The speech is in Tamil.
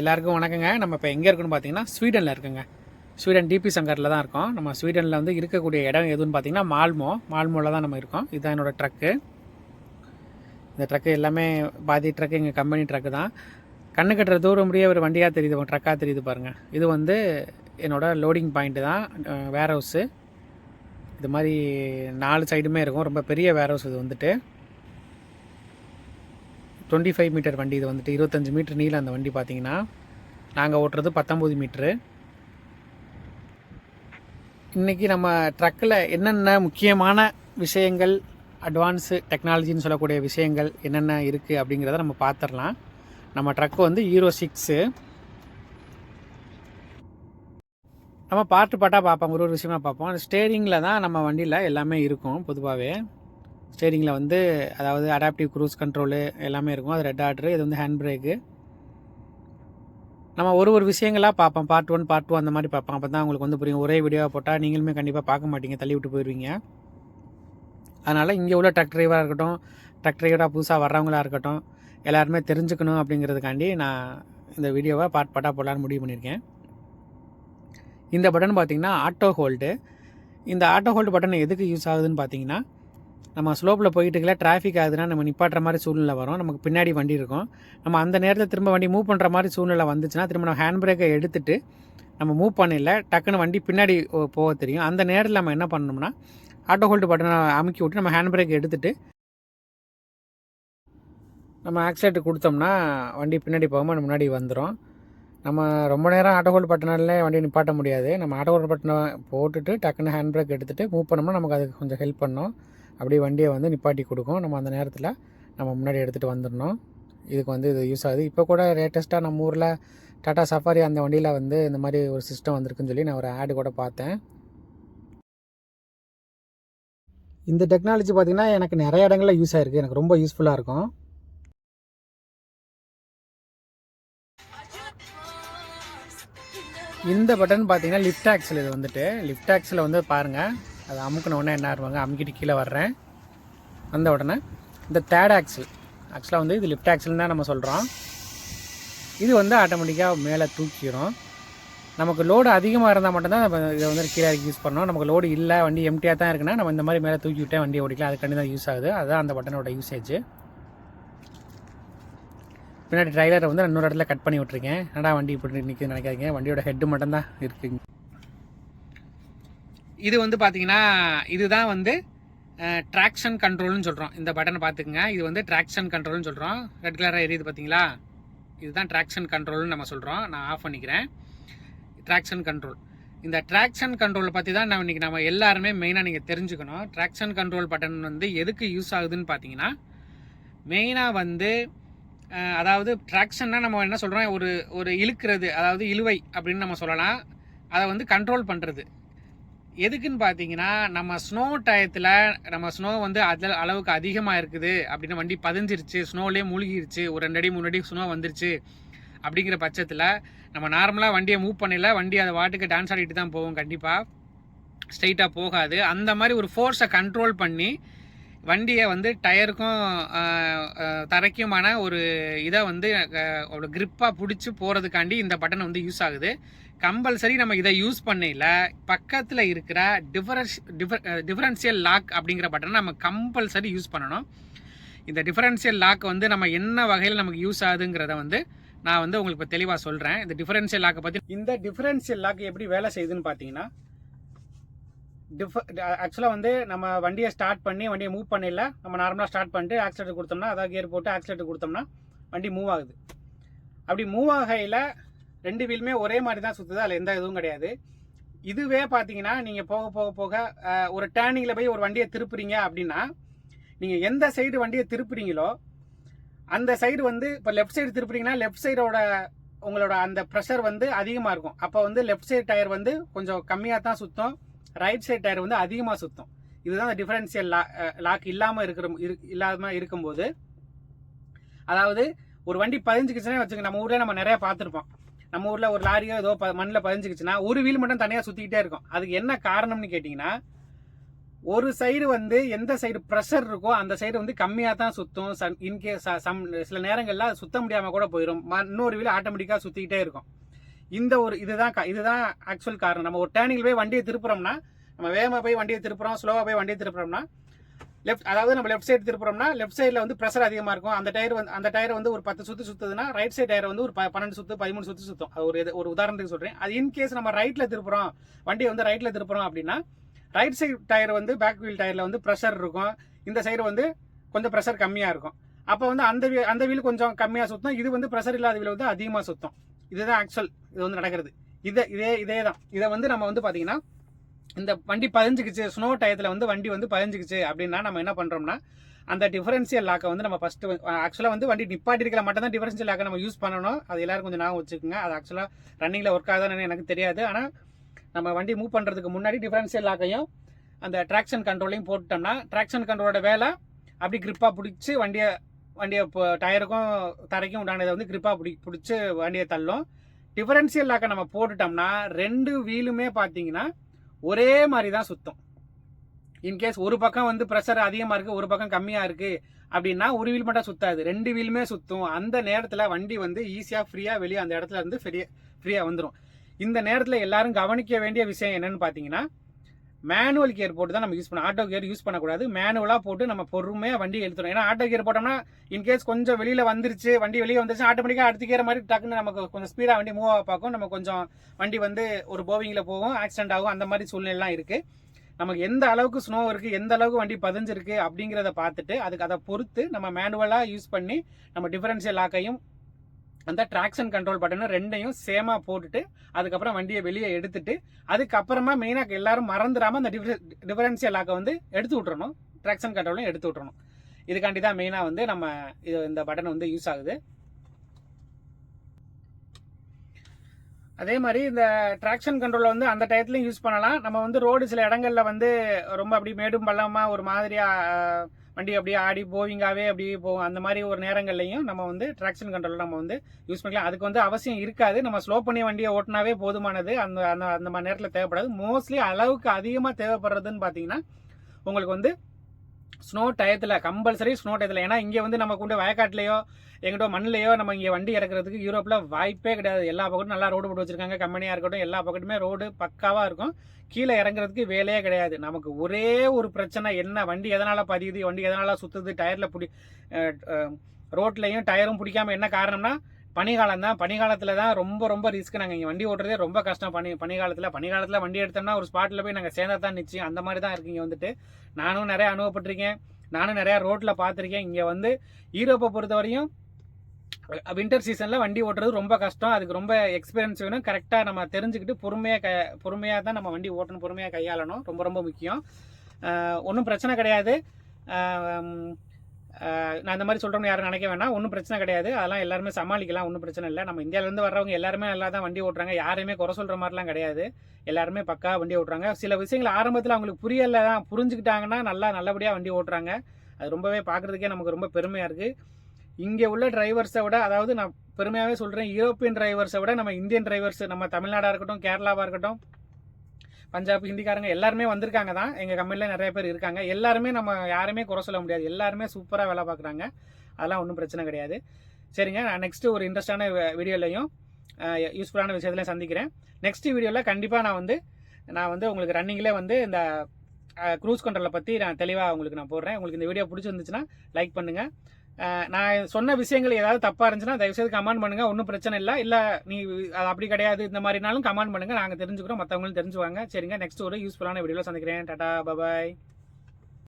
எல்லாருக்கும் வணக்கங்க. நம்ம இப்போ எங்கே இருக்குன்னு பார்த்தீங்கன்னா ஸ்வீடனில் இருக்குங்க. ஸ்வீடன் டிபி சங்கரில் தான் இருக்கோம். நம்ம ஸ்வீடனில் வந்து இருக்கக்கூடிய இடம் எதுன்னு பார்த்தீங்கன்னா மால்மோ. மால்மோவில் தான் நம்ம இருக்கோம். இதுதான் என்னோடய ட்ரக்கு இந்த ட்ரக்கு எல்லாமே பாதி ட்ரக்கு எங்கள் கம்பெனி ட்ரக்கு தான். கண்ணு கட்டுற தூரம் முடிய ஒரு வண்டியாக தெரியுது ட்ரக்காக தெரியுது பாருங்கள் இது வந்து என்னோடய லோடிங் பாயிண்ட்டு தான். வேர் ஹவுஸு இது மாதிரி நாலு சைடுமே இருக்கும். ரொம்ப பெரிய வேர் ஹவுஸ் இது வந்துட்டு. டுவெண்ட்டி ஃபைவ் மீட்டர் வண்டி இது வந்துட்டு இருபத்தஞ்சி மீட்டர் நீளம் அந்த வண்டி பார்த்தீங்கன்னா நாங்கள் ஓட்டுறது பத்தொம்போது மீட்ரு இன்றைக்கி நம்ம ட்ரக்கில் என்னென்ன முக்கியமான விஷயங்கள் அட்வான்ஸு டெக்னாலஜின்னு சொல்லக்கூடிய விஷயங்கள் என்னென்ன இருக்குது அப்படிங்கிறத நம்ம பார்த்துடலாம் நம்ம ட்ரக்கு வந்து ஹீரோ சிக்ஸு நம்ம பாட்டு பாட்டாக பார்ப்போம் ஒரு ஒரு விஷயமா பார்ப்போம் ஸ்டேரிங்கில் தான் நம்ம வண்டியில் எல்லாமே இருக்கும் பொதுவாகவே ஸ்டேரிங்கில் வந்து அதாவது அடாப்டிவ் க்ரூஸ் கண்ட்ரோலு எல்லாமே இருக்கும். அது ரெட் ஆர்டரு இது வந்து ஹேண்ட் பிரேக்கு நம்ம ஒரு ஒரு விஷயங்களாக பார்ப்போம். பார்ட் ஒன் பார்ட் டூ அந்த மாதிரி பார்ப்போம். அப்போ தான் உங்களுக்கு வந்து புரியும். ஒரே வீடியோவாக போட்டால் நீங்களுமே கண்டிப்பாக பார்க்க மாட்டீங்க. தள்ளி விட்டு போயிடுவீங்க அதனால் இங்கே உள்ள ட்ரக் டிரைவராக இருக்கட்டும் ட்ரக் டிரைவராக புதுசாக வர்றவங்களா இருக்கட்டும் எல்லாருமே தெரிஞ்சுக்கணும் அப்படிங்கிறதுக்காண்டி நான் இந்த வீடியோவை பார்ட் பார்ட்டாக போடலான்னு முடிவு பண்ணியிருக்கேன். இந்த பட்டன் பார்த்திங்கன்னா ஆட்டோ ஹோல்டு இந்த ஆட்டோ ஹோல்டு பட்டன் எதுக்கு யூஸ் ஆகுதுன்னு பார்த்தீங்கன்னா நம்ம ஸ்லோப்பில் போயிட்டு டிராஃபிக் ஆகுதுன்னா நம்ம நிப்பாட்டுற மாதிரி சூழ்நிலை வரும். நமக்கு பின்னாடி வண்டி இருக்கும். நம்ம அந்த நேரத்தில் திரும்ப வண்டி மூவ் பண்ணுற மாதிரி சூழ்நிலை வந்துச்சுன்னா திரும்ப நம்ம ஹேண்ட் பிரேக்கை எடுத்துட்டு நம்ம மூவ் பண்ணல டக்குன்னு வண்டி பின்னாடி போக தெரியும். அந்த நேரத்தில் நம்ம என்ன பண்ணணும்னா ஆட்டோ ஹோல்டு பட்டனை அமுக்கி விட்டு நம்ம ஹேண்ட் பிரேக் எடுத்துட்டு நம்ம ஆக்சிலேட்டர் கொடுத்தோம்னா வண்டி பின்னாடி போகாமல் முன்னாடி வந்துடும் நம்ம ரொம்ப நேரம் ஆட்டோ ஹோல்டு பட்டனாலே வண்டி நிப்பாட்ட முடியாது. நம்ம ஆட்டோ ஹோல்டு பட்டனை போட்டுட்டு டக்குன்னு ஹேண்ட் பிரேக் எடுத்துகிட்டு மூவ் பண்ணோம்னா நமக்கு அதுக்கு கொஞ்சம் ஹெல்ப் பண்ணும். அப்படியே வண்டியை வந்து நிப்பாட்டி கொடுக்கும். நம்ம அந்த நேரத்தில் நம்ம முன்னாடி எடுத்துகிட்டு வந்துடணும். இதுக்கு வந்து இது யூஸ் ஆகுது. இப்போ கூட லேட்டஸ்ட்டாக நம்ம ஊரில் டாட்டா சஃபாரி அந்த வண்டியில் வந்து இந்த மாதிரி ஒரு சிஸ்டம் வந்திருக்குன்னு சொல்லி நான் ஒரு ஆடு கூட பார்த்தேன். இந்த டெக்னாலஜி பார்த்திங்கன்னா எனக்கு நிறைய இடங்களில் யூஸ் ஆகிருக்கு எனக்கு ரொம்ப யூஸ்ஃபுல்லாக இருக்கும். இந்த பட்டன் பார்த்தீங்கன்னா லிஃப்ட் ஆக்ஸில் இது வந்துட்டு. லிஃப்ட் ஆக்ஸில் வந்து பாருங்கள் அது அமுக்கின உடனே என்ன ஆடுவாங்க அமுக்கிட்டு கீழே வர்றேன். வந்த உடனே இந்த தேர்ட் ஆக்சில் ஆக்சுவலாக வந்து இது லிஃப்ட் ஆக்சில் தான் நம்ம சொல்கிறோம் இது வந்து ஆட்டோமேட்டிக்காக மேலே தூக்கிடும் நமக்கு லோடு அதிகமாக இருந்தால் மட்டும்தான் நம்ம இதை வந்து கீழே இறக்கி யூஸ் பண்ணோம் நமக்கு லோடு இல்லை வண்டி எம்டியாக தான் இருக்குன்னா நம்ம இந்த மாதிரி மேலே தூக்கி விட்டே வண்டி ஓடிக்கலாம் அதுக்காண்டி தான் யூஸ் ஆகுது. அதுதான் அந்த பட்டனோட யூசேஜ் பின்னாடி ட்ரைலரை வந்து இன்னொரு இடத்துல கட் பண்ணி விட்ருக்கேன் என்னடா வண்டி இப்படி நிற்குதுன்னு நினைக்காதீங்க. வண்டியோட ஹெட்டு மட்டும்தான் இருக்குங்க. இது வந்து பார்த்தீங்கன்னா இதுதான் வந்து ட்ராக்ஷன் கண்ட்ரோல்னு சொல்கிறோம் இந்த பட்டனை பார்த்துக்குங்க இது வந்து ட்ராக்ஷன் கண்ட்ரோல்னு சொல்கிறோம் ரெட் கலராக எரியுது பார்த்தீங்களா இதுதான் ட்ராக்ஷன் கண்ட்ரோல்னு நம்ம சொல்கிறோம் நான் ஆஃப் பண்ணிக்கிறேன். ட்ராக்ஷன் கண்ட்ரோல் இந்த ட்ராக்ஷன் கண்ட்ரோலை பற்றி தான் நம்ம இன்றைக்கி நம்ம எல்லாருமே மெயினாக நீங்கள் தெரிஞ்சுக்கணும். ட்ராக்ஷன் கண்ட்ரோல் பட்டன் வந்து எதுக்கு யூஸ் ஆகுதுன்னு பார்த்தீங்கன்னா மெயினாக வந்து அதாவது ட்ராக்ஷன்னா நம்ம என்ன சொல்கிறோம் ஒரு ஒரு இழுக்கிறது அதாவது இழுவை அப்படின்னு நம்ம சொல்லலாம். அதை வந்து கண்ட்ரோல் பண்ணுறது எதுக்குன்னு பார்த்தீங்கன்னா நம்ம ஸ்னோ டயத்தில் நம்ம ஸ்னோ வந்து அதில் அளவுக்கு அதிகமாக இருக்குது. அப்படின்னு வண்டி பதிஞ்சிருச்சு ஸ்னோலேயே மூழ்கிருச்சு ஒரு ரெண்டு அடி மூணு அடி ஸ்னோ வந்துருச்சு. அப்படிங்கிற பட்சத்தில் நம்ம நார்மலாக வண்டியை மூவ் பண்ணல வண்டி அதை வாட்டுக்கு டான்ஸ் ஆடிட்டு தான் போகும் கண்டிப்பாக ஸ்ட்ரைட்டாக போகாது. அந்த மாதிரி ஒரு ஃபோர்ஸை கண்ட்ரோல் பண்ணி வண்டியை வந்து டயருக்கும் தரைக்குமான ஒரு இதை வந்து ஒரு grip-ஆ பிடிச்சி போகிறதுக்காண்டி இந்த பட்டன் வந்து யூஸ் ஆகுது. கம்பல்சரி நம்ம இதை யூஸ் பண்ணையில் பக்கத்தில் இருக்கிற டிஃபரன்ஸ் டிஃபரன்ஷியல் லாக் அப்படிங்கிற பட்டனை நம்ம கம்பல்சரி யூஸ் பண்ணணும். இந்த டிஃபரன்ஷியல் லாக் வந்து நம்ம என்ன வகையில் நமக்கு யூஸ் ஆகுதுங்கிறத வந்து நான் வந்து உங்களுக்கு இப்போ தெளிவாக சொல்கிறேன் இந்த டிஃபரன்ஷியல் லாக்கை பற்றி இந்த டிஃபரன்ஷியல் லாக் எப்படி வேலை செய்யுதுன்னு பார்த்தீங்கன்னா டிஃப ஆக்சுவலாக வந்து நம்ம வண்டியை ஸ்டார்ட் பண்ணி வண்டியை மூவ் பண்ணல நம்ம நார்மலாக ஸ்டார்ட் பண்ணிட்டு ஆக்சிலேட்டர் கொடுத்தோம்னா அதாவது கியர் போட்டு ஆக்சிலேட்டர் கொடுத்தோம்னா வண்டி மூவ் ஆகுது. அப்படி மூவ் ஆகையில் ரெண்டு வீலுமே ஒரே மாதிரி தான் சுற்றுது அதில் எந்த இதுவும் கிடையாது. இதுவே பார்த்தீங்கன்னா நீங்கள் போக போக போக ஒரு டேர்னிங்கில் போய் ஒரு வண்டியை திருப்புறீங்க அப்படின்னா நீங்கள் எந்த சைடு வண்டியை திருப்புறீங்களோ அந்த சைடு வந்து இப்போ லெஃப்ட் சைடு திருப்புறீங்கன்னா லெஃப்ட் சைடோட உங்களோட அந்த ப்ரெஷர் வந்து அதிகமாக இருக்கும். அப்போ வந்து லெஃப்ட் சைடு டயர் வந்து கொஞ்சம் கம்மியாக தான் சுற்றும் ரைட் சைடு டயர் வந்து அதிகமாக சுற்றும் இதுதான் அந்த டிஃபரன்ஷியல் லா லாக் இல்லாமல் இருக்கிற இரு- இல்லாம இருக்கும்போது அதாவது ஒரு வண்டி பதிஞ்சுக்கிச்சுன்னே வச்சுக்க நம்ம ஊரில் நம்ம நிறையா பார்த்துருப்போம். நம்ம ஊரில் ஒரு லாரியோ ஏதோ ப மண்ணில் பதிஞ்சுக்கிச்சுன்னா ஒரு வீல் மட்டும் தனியாக சுற்றிக்கிட்டே இருக்கும். அதுக்கு என்ன காரணம்னு கேட்டிங்கன்னா ஒரு சைடு வந்து எந்த சைடு ப்ரெஷர் இருக்கோ அந்த சைடு வந்து கம்மியாக தான் சுற்றும் சம் இன்கேஸ் சம் சில நேரங்களில் சுற்ற சுத்த முடியாமல் கூட போயிடும் இன்னொரு வீல் ஆட்டோமேட்டிக்காக சுற்றிக்கிட்டே இருக்கும். இந்த ஒரு இதுதான் இதுதான் ஆக்சுவல் காரணம். நம்ம ஒரு டேர்னிங்கில் போய் வண்டியை திருப்புறோம்னா நம்ம வேகமாக போய் வண்டியை திருப்புறோம் ஸ்லோவாக போய் வண்டியை திருப்புறோம்னா லெஃப்ட் அதாவது நம்ம லெஃப்ட் சைடு திருப்புறோம்னா லெஃப்ட் சைடில் வந்து ப்ரெஷர் அதிகமாக இருக்கும். அந்த டயர் வந்து அந்த டயர் வந்து ஒரு பத்து சுற்று சுற்றுதுன்னா ரைட் சைடு டயர் வந்து ஒரு ப- பன்னெண்டு சுற்று பதிமூணு சுற்று சுற்றும் அது ஒரு இது- ஒரு உதாரணத்துக்கு சொல்கிறேன் அது இன்கேஸ் நம்ம ரைட்டில் திருப்புறோம் வண்டியை வந்து ரைட்டில் திருப்புறோம் அப்படின்னா ரைட் சைடு டயர் வந்து பேக் வீல் டயரில் வந்து ப்ரெஷர் இருக்கும். இந்த சைடு வந்து கொஞ்சம் ப்ரெஷர் கம்மியாக இருக்கும். அப்போ வந்து அந்த அந்த வீல் கொஞ்சம் கம்மியாக சுற்றும் இது வந்து ப்ரெஷர் இல்லாத வீல் வந்து அதிகமாக சுற்றும் இதுதான் ஆக்சுவல் இது வந்து நடக்கிறது. இதை இதே இதே தான் இதை வந்து நம்ம வந்து பார்த்தீங்கன்னா இந்த வண்டி பதிஞ்சுக்குச்சு ஸ்னோ டயத்தில் வந்து வண்டி வந்து பதிஞ்சுக்குச்சு அப்படின்னா நம்ம என்ன பண்ணுறோம்னா அந்த டிஃபரன்ஷியல் லாக்கை வந்து நம்ம ஃபஸ்ட்டு ஆக்சுவலாக வந்து வண்டி நிப்பாட்டிருக்கல மட்டும் தான் டிஃபரன்ஷியல் லாக்கை நம்ம யூஸ் பண்ணணும். அது எல்லோரும் கொஞ்சம் ஞாபகம் வச்சுக்கோங்க. அது ஆக்சுவலாக ரன்னிங்கில் ஒர்க் ஆகுதான்னு எனக்கு தெரியாது. ஆனால் நம்ம வண்டி மூவ் பண்ணுறதுக்கு முன்னாடி டிஃபரன்ஷியல் லாக்கையும் அந்த ட்ராக்ஷன் கண்ட்ரோலையும் போட்டுட்டோம்னா ட்ராக்ஷன் கண்ட்ரோலோட வேலை அப்படி கிரிப்பாக பிடிச்சி வண்டியை வண்டியை இப்போ டயருக்கும் தரைக்கும் உண்டானதை வந்து கிரிப்பாக பிடி பிடிச்சி வண்டியை தள்ளும். டிஃபரன்சியல் லாக்கை நம்ம போட்டுட்டோம்னா ரெண்டு வீலுமே பார்த்தீங்கன்னா ஒரே மாதிரி தான் சுத்தம் இன்கேஸ் ஒரு பக்கம் வந்து ப்ரெஷர் அதிகமாக இருக்குது ஒரு பக்கம் கம்மியாக இருக்குது அப்படின்னா ஒரு வீல் மட்டும் சுத்தாது. ரெண்டு வீலுமே சுத்தும். அந்த நேரத்தில் வண்டி வந்து ஈஸியாக ஃப்ரீயாக வெளியே அந்த இடத்துல இருந்து ஃப்ரீயாக ஃப்ரீயாக வந்துடும் இந்த நேரத்தில் எல்லாரும் கவனிக்க வேண்டிய விஷயம் என்னன்னு பார்த்தீங்கன்னா மேனுவல் கியர் போட்டு தான் நம்ம யூஸ் பண்ண ஆட்டோ கியர் யூஸ் பண்ணக்கூடாது. மேனுவலாக போட்டு நம்ம பொறுமையாக வண்டி எடுத்துடும் ஏன்னா ஆட்டோ கியர் போட்டோம்னா இன்கேஸ் கொஞ்சம் வெளியில் வந்துருச்சு வண்டி வெளியே வந்துருச்சு ஆட்டோமேட்டிக்காக அடுத்து கியர் மாதிரி டக்குன்னு நமக்கு கொஞ்சம் ஸ்பீடாக வண்டி மூவ் ஆக பார்க்கும். நம்ம கொஞ்சம் வண்டி வந்து ஒரு போவிங்கில் போகும் ஆக்சிடென்ட் ஆகும் அந்த மாதிரி சூழ்நிலைலாம் இருக்குது நமக்கு எந்த அளவுக்கு ஸ்னோ இருக்குது எந்த அளவுக்கு வண்டி பதிஞ்சிருக்கு அப்படிங்கிறத பார்த்துட்டு அதுக்கு அதை பொறுத்து நம்ம மேனுவலாக யூஸ் பண்ணி நம்ம டிஃபரன்ஷியல் லாக்கையும் அந்த ட்ராக்ஷன் கண்ட்ரோல் பட்டனை ரெண்டையும் சேமாக போட்டுட்டு அதுக்கப்புறம் வண்டியை வெளியே எடுத்துட்டு அதுக்கப்புறமா மெயினாக எல்லாரும் மறந்துடாமல் அந்த டிஃபரன்ஷியல் லாக்கை வந்து எடுத்து விட்றணும் ட்ராக்ஷன் கண்ட்ரோலையும் எடுத்து விட்றணும் இதுக்காண்டி தான் மெயினாக வந்து நம்ம இது இந்த பட்டன் வந்து யூஸ் ஆகுது. அதே மாதிரி இந்த ட்ராக்ஷன் கண்ட்ரோலை வந்து அந்த டயத்துலையும் யூஸ் பண்ணலாம். நம்ம வந்து ரோடு சில இடங்கள்ல வந்து ரொம்ப அப்படி மேடும் பள்ளமாக ஒரு மாதிரியாக வண்டி அப்படியே ஆடி போவிங்காவே அப்படியே போகும். அந்த மாதிரி ஒரு நேரங்கள்லையும் நம்ம வந்து ட்ராக்ஷன் கண்ட்ரோல் நம்ம வந்து யூஸ் பண்ணிக்கலாம். அதுக்கு வந்து அவசியம் இருக்காது. நம்ம ஸ்லோ பண்ணி வண்டியை ஓட்டினாவே போதுமானது. அந்த அந்த அந்த மாதிரி நேரத்தில் தேவைப்படாது. மோஸ்ட்லி அளவுக்கு அதிகமாக தேவைப்படுறதுன்னு பார்த்தீங்கன்னா உங்களுக்கு வந்து ஸ்னோ டயத்தில் கம்பல்சரி ஸ்னோ டயத்தில். ஏன்னா இங்கே வந்து நம்ம கொண்டு வயக்காட்டிலையோ எங்கிட்ட மண்ணிலையோ நம்ம இங்கே வண்டி இறக்குறதுக்கு யூரோப்பில் வாய்ப்பே கிடையாது. எல்லா பக்கமும் நல்லா ரோடு போட்டு வச்சுருக்காங்க. கம்பெனியாக இருக்கட்டும் எல்லா பக்கத்துமே ரோடு பக்காவாக இருக்கும். கீழே இறங்குறதுக்கு வேலையே கிடையாது. நமக்கு ஒரே ஒரு பிரச்சனை என்ன வண்டி எதனால் பதியுது வண்டி எதனால் சுற்றுது டயரில் பிடி ரோட்லையும் டயரும் பிடிக்காம என்ன காரணம்னா பனிகாலம் தான் பனிகாலத்தில் தான் ரொம்ப ரொம்ப ரிஸ்க் நாங்கள் இங்கே வண்டி ஓட்டுறதே ரொம்ப கஷ்டம். பனி பனிகாலத்தில் பனிகாலத்தில் வண்டி எடுத்தோம்னா ஒரு ஸ்பாட்டில் போய் நாங்கள் சேர்ந்தா தான் நிச்சயம். அந்த மாதிரி தான் இருக்கீங்க வந்துட்டு. நானும் நிறையா அனுபவப்பட்டிருக்கேன். நானும் நிறையா ரோட்டில் பார்த்துருக்கேன். இங்கே வந்து ஈரோப்பை பொறுத்தவரையும் வின்டர் சீசனில் வண்டி ஓட்டுறது ரொம்ப கஷ்டம். அதுக்கு ரொம்ப எக்ஸ்பீரியன்ஸ் வேணும். கரெக்டாக நம்ம தெரிஞ்சுக்கிட்டு பொறுமையாக க பொறுமையாக தான் நம்ம வண்டி ஓட்டணும் பொறுமையாக கையாளணும். ரொம்ப ரொம்ப முக்கியம். ஒன்றும் பிரச்சனை கிடையாது. நான் இந்த மாதிரி சொல்கிறோம்னு யாரும் நினைக்க வேணாம். ஒன்றும் பிரச்சனை கிடையாது. அதெல்லாம் எல்லாருமே சமாளிக்கலாம். ஒன்றும் பிரச்சனை இல்லை. நம்ம இந்தியாவிலேருந்து வர்றவங்க எல்லாருமே நல்லா தான் வண்டி ஓட்டுறாங்க. யாரையுமே குறை சொல்கிற மாதிரிலாம் கிடையாது. எல்லாருமே பக்கா வண்டி ஓட்டுறாங்க. சில விஷயங்கள் ஆரம்பத்தில் அவங்களுக்கு புரியலை தான். புரிஞ்சுக்கிட்டாங்கன்னா நல்லா நல்லபடியாக வண்டி ஓட்டுறாங்க. அது ரொம்பவே பார்க்குறதுக்கே நமக்கு ரொம்ப பெருமையாக இருக்குது இங்கே உள்ள டிரைவர்ஸை விட அதாவது நான் பெருமையாகவே சொல்கிறேன் யூரோப்பியன் டிரைவர்ஸை விட நம்ம இந்தியன் டிரைவர்ஸ் நம்ம தமிழ்நாடாக இருக்கட்டும் கேரளாவாக இருக்கட்டும் பஞ்சாப் ஹிந்திக்காரங்க எல்லாருமே வந்திருக்காங்க தான். எங்கள் கம்பெனியில் நிறைய பேர் இருக்காங்க. எல்லாருமே நம்ம யாருமே குறை சொல்ல முடியாது. எல்லாருமே சூப்பராக வேலை பார்க்குறாங்க. அதெல்லாம் ஒன்றும் பிரச்சனை கிடையாது. சரிங்க நான் நெக்ஸ்ட்டு ஒரு இன்ட்ரெஸ்டான வீடியோலையும் யூஸ்ஃபுல்லான விஷயத்துலையும் சந்திக்கிறேன். நெக்ஸ்ட் வீடியோவில் கண்டிப்பாக நான் வந்து நான் வந்து உங்களுக்கு ரன்னிங்கில் வந்து இந்த க்ரூஸ் கண்ட்ரோலை பற்றி நான் தெளிவாக உங்களுக்கு நான் போடுறேன். உங்களுக்கு இந்த வீடியோ பிடிச்சிருந்துச்சுன்னா லைக் பண்ணுங்கள் நான் சொன்ன விஷயங்கள் ஏதாவது தப்பாக இருந்துச்சுன்னா தயவுசெய்து கமெண்ட் பண்ணுங்கள் ஒன்றும் பிரச்சனை இல்லை. இல்லை நீ அது அப்படி கிடையாது. இந்த மாதிரினாலும் கமெண்ட் பண்ணுங்கள் நாங்கள் தெரிஞ்சுக்கிறோம். மற்றவங்களும் தெரிஞ்சுவாங்க சரிங்க நெக்ஸ்ட் ஒரு யூஸ்ஃபுல்லான வீடியோவில் சந்திக்கிறேன். டாடா பபாய்